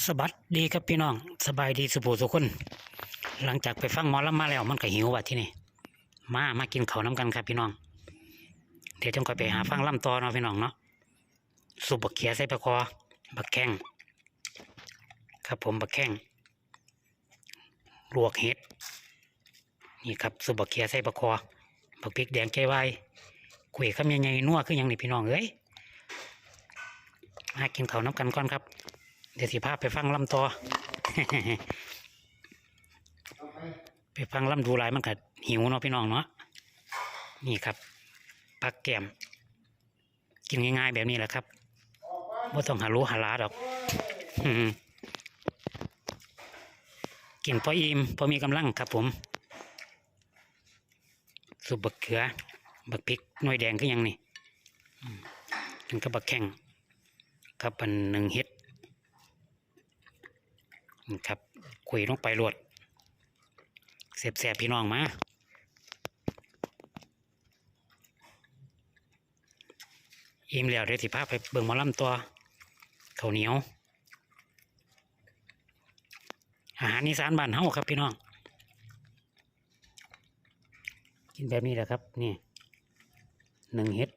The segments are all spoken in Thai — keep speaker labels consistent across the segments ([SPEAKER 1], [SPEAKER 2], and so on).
[SPEAKER 1] สบัดดีครับพี่น้องสบายดีสุภูสุคน หลังจากไปฟังหมอลำมาแล้วมันก็หิวว่ะที่นี่มามากินข้าวน้ำกันครับพี่น้อง เดี๋ยวจงก็ไปหาฟังลำต่อเนาะพี่น้องเนาะสุบักเขียใส่ปลาคอบักแข้งครับผมบักแข้งลวกเห็ดนี่ครับสุบักเขียใส่ปลาคอบักพริกแดงใจไวายคุยคำยังไงนัวคือยังนี่พี่น้องเอ้ยมากินข้าวน้ำกันก่อนครับ เดี๋ยวสิพาไปฟังลำต่อ ไปฟังลำดูหลายมันก็หิวเนาะพี่น้องเนาะนี่ครับปักแก้มกินง่ายๆแบบนี้แหละครับไม่ต้องหารู้หาลาดอกกินพออิ่มพอมีกำลังครับผม สุปบักเขือ บักพริกน่วยแดงก็ยังนี่อืมกินกับบักแข้งกับอันหนึ่งเฮ็ด ครับคุยลงไปรวดเสียบแสบพี่น้องมาอิ่มแล้วเดี๋ยวสิพาไปเบิ่งมอลำตัวข้าวเหนียว อาหารอีสานบ้านเฮาครับพี่น้อง กินแบบนี้แหละครับ นี่หนึ่งเห็ด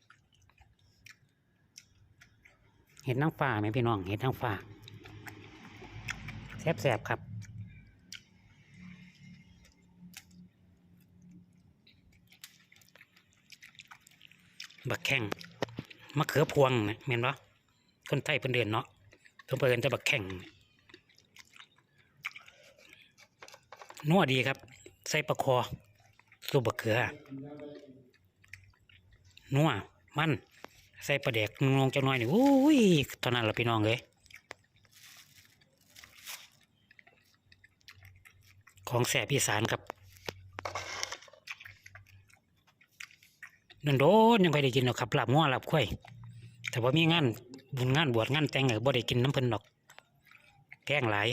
[SPEAKER 1] เห็ดนางฟ้าไหมพี่น้อง เห็ดนางฟ้า แซ่บๆครับบักแข้งมะเขือพวงนะเห็นปะคนไทยเป็นเดือนเนาะเพิ่นเปินจะบักแข้งนัวดีครับ ใส่ปลาคอสูบบักเขือนัวมัน ใส่ปลาแดกนงจังน้อยนี่อุ้ยเท่านั้นละพี่น้องเลย ของแสบอีสานครับนันโดนยังไปได้กินหรอกครับหลาบง้อลาบข้วยแต่ว่ามีงานบุญงานบวชงานแต่งเออบ่ได้กินน้ำเพิ่นดอกแพงหลาย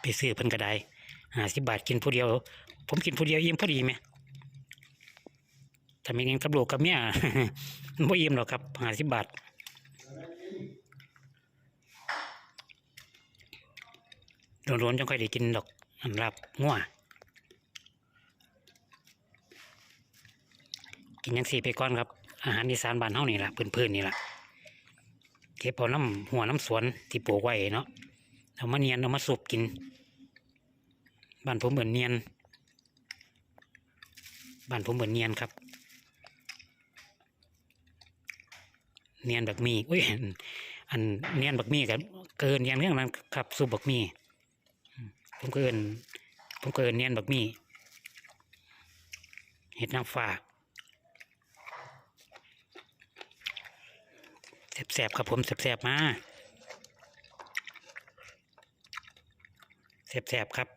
[SPEAKER 1] ไปซื้อเพิ่นก็ได้ห้าสิบบาทกินผู้เดียว ผมกินผู้เดียวอิ่มพอดีไหมถ้ามีเงินกับลูกกับเมียบ่อิ่มหรอกครับห้าสิบบาทโดนๆจังค่อยได้กินดอก อันลาบงัวกินยังสี่ไปก่อนครับ อาหารอีสานบ้านเฮานี่แหละพื้นๆนี่แหละเก็บเอน้ำหัวน้ำสวนที่ปลูกไว้เนาะเอามาเนียนเอามาสุบกิน บ้านผมเหมือนเนียน บ้านผมเหมือนเนียนครับ เนียนแบบมีอุ้ยอันเนียนแบบมีกันเกินเนียนเรื่องนั้นครับสุบบักมี ผมก็เอินผมก็เอินเนียนบักมี่เห็ดนางฟ้าแสบๆครับผมแสบๆมาแสบๆครับ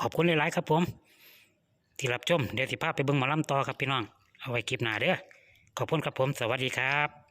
[SPEAKER 1] ขอบคุณหลายๆครับผม ที่รับชมเดี๋ยวสิพาพไปเบิ่งหมอลำต่อครับพี่น้อง เอาไว้คลิปหน้าเด้อขอบคุณครับผม สวัสดีครับ